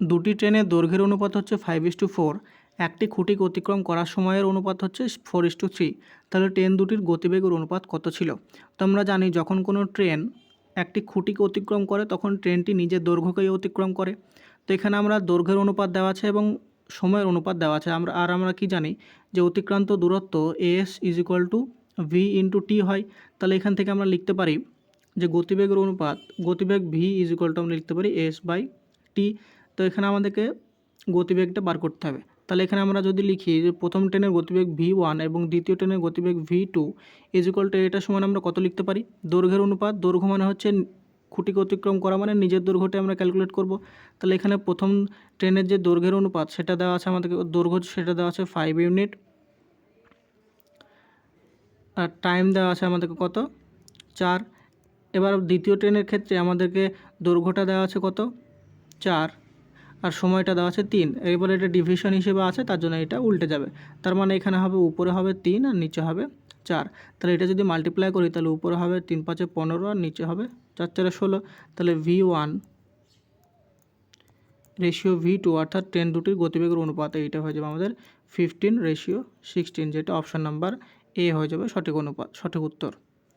দুটি ট্রেনের দৈর্ঘ্যের অনুপাত হচ্ছে ফাইভ ইস টু ফোর একটি খুঁটিকে অতিক্রম করার সময়ের অনুপাত হচ্ছে ফোর ইস টু থ্রি তাহলে ট্রেন দুটির গতিবেগের অনুপাত কত ছিল? তো আমরা জানি যখন কোনো ট্রেন একটি খুঁটিকে অতিক্রম করে, তখন ট্রেনটি নিজের দৈর্ঘ্যকেই অতিক্রম করে। তো এখানে আমরা দৈর্ঘ্যের অনুপাত দেওয়া আছে এবং সময়ের অনুপাত দেওয়া আছে। আমরা, আর আমরা কি জানি? যে অতিক্রান্ত দূরত্ব S is equal to V into T হয়। তাহলে এখান থেকে আমরা লিখতে পারি যে গতিবেগের অনুপাত, গতিবেগ ভি ইজ ইকুয়াল টু আমরা লিখতে পারি এস বাই টি তো এখানে আমাদেরকে গতিবেগটা বার করতে হবে। তাহলে এখানে আমরা যদি লিখি যে প্রথম ট্রেনের গতিবেগ ভি ওয়ান এবং দ্বিতীয় ট্রেনের গতিবেগ V two is equal to এটার সমান আমরা কত লিখতে পারি? দৈর্ঘ্যের অনুপাত, দৈর্ঘ্য মানে হচ্ছে খুঁটিকে অতিক্রম করা মানে নিজের দৈর্ঘ্যটা আমরা ক্যালকুলেট করব। তাহলে এখানে প্রথম ট্রেনের যে দৈর্ঘ্যের অনুপাত সেটা দেওয়া আছে আমাদেরকে, দৈর্ঘ্য সেটা দেওয়া আছে ফাইভ ইউনিট আর টাইম দেওয়া আছে আমাদেরকে কত? চার। এবার দ্বিতীয় ট্রেনের ক্ষেত্রে আমাদেরকে দৈর্ঘ্যটা দেওয়া আছে কত? চার। আর সময়টা দেওয়া আছে তিন। এবার এটা ডিভিশন হিসেবে আছে, তার জন্য এটা উল্টে যাবে। তার মানে এখানে হবে উপরে হবে তিন আর নিচে হবে চার। তাহলে এটা যদি মাল্টিপ্লাই করি, তাহলে উপরে হবে তিন পাঁচে পনেরো আর নিচে হবে চার চারে ষোলো। তাহলে V one ratio V two অর্থাৎ ট্রেন দুটির গতিবেগের অনুপাত এইটা হয়ে যাবে আমাদের ফিফটিন রেশিও সিক্সটিন যেটা অপশান নাম্বার এ হয়ে যাবে সঠিক অনুপাত, সঠিক উত্তর।